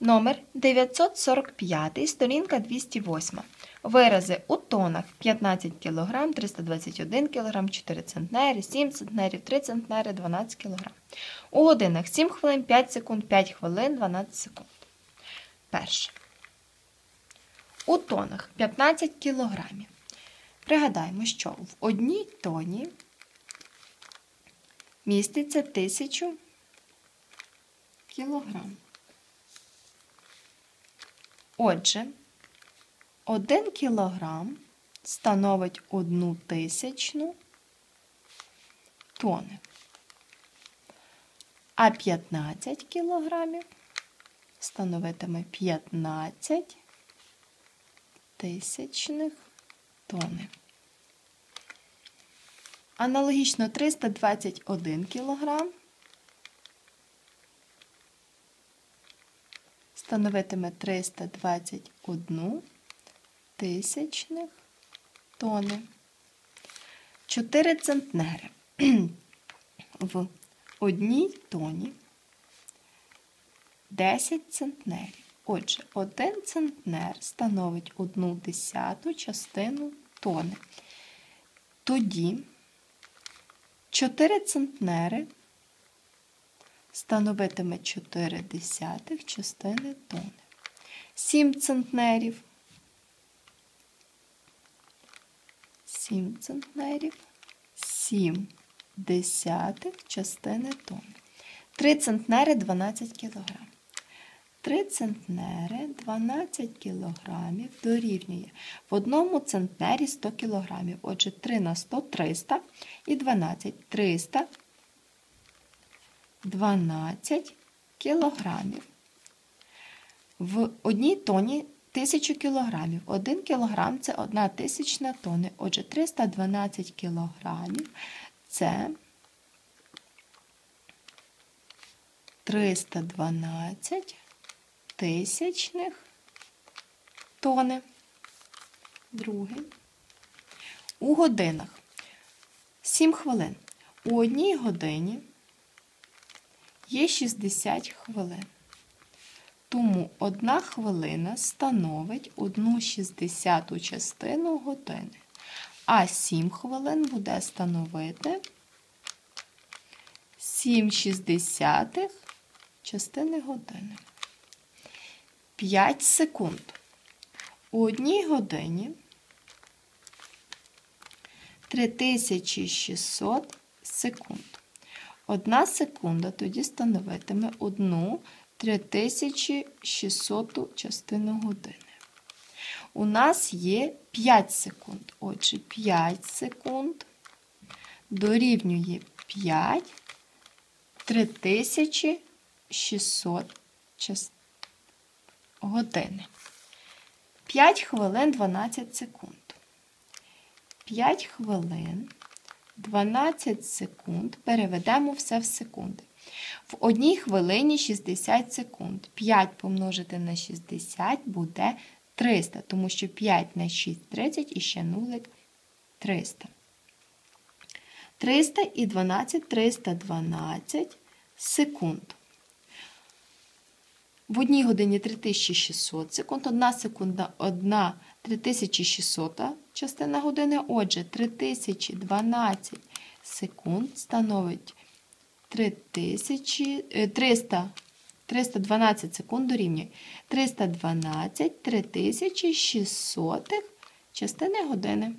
Номер 945, сторінка 208. Вирази у тонах 15 кг, 321 кг, 4 центнери, 7 центнерів, 3 центнери, 12 кг. У годинах 7 хвилин, 5 секунд, 5 хвилин, 12 секунд. Перше. У тонах 15 кг. Пригадаємо, що в одній тоні міститься 1000 кілограм. Отже, 1 кілограм становить 1 тисячну тони, а 15 кілограмів становитиме 15 тисячних тони. Аналогічно 321 кілограм становитиме 321 тисячних тони. 4 центнери в одній тоні 10 центнерів. Отже, 1 центнер становить 1 десяту частину тони. Тоді 4 центнери становитиме 4 десятих частини тони. 7 центнерів. 7 центнерів, 7 десятих частини тони. 3 центнери 12 кг. 3 центнери 12 кг дорівнює в одному центнері 100 кг. Отже, 3 на 100 300 і 12 300 12 кілограмів. В одній тоні 1000 кілограмів. 1 кілограм – це 1 тисячна тони. Отже, 312 кілограмів – це 312 тисячних тони. Друге. У годинах 7 хвилин. У одній годині є 60 хвилин. Тому одна хвилина становить 1 60 частину години. А 7 хвилин буде становити 7 60 частини години. 5 секунд. У одній годині 3600 секунд. Одна секунда тоді становитиме 1 3600 частину години. У нас є 5 секунд. Отже, 5 секунд дорівнює 5 3600 частин години. 5 хвилин 12 секунд. 5 хвилин 12 секунд. Переведемо все в секунди. В одній хвилині 60 секунд. 5 помножити на 60 буде 300, тому що 5 на 6 30 і ще нулик 300. 300 і 12 312 секунд. В одній годині 3600 секунд, 1 секунда 1 3600 частина години. Отже, 3012 секунд становить 3000, 300, 312 секунд дорівнює 312 3600 частини години.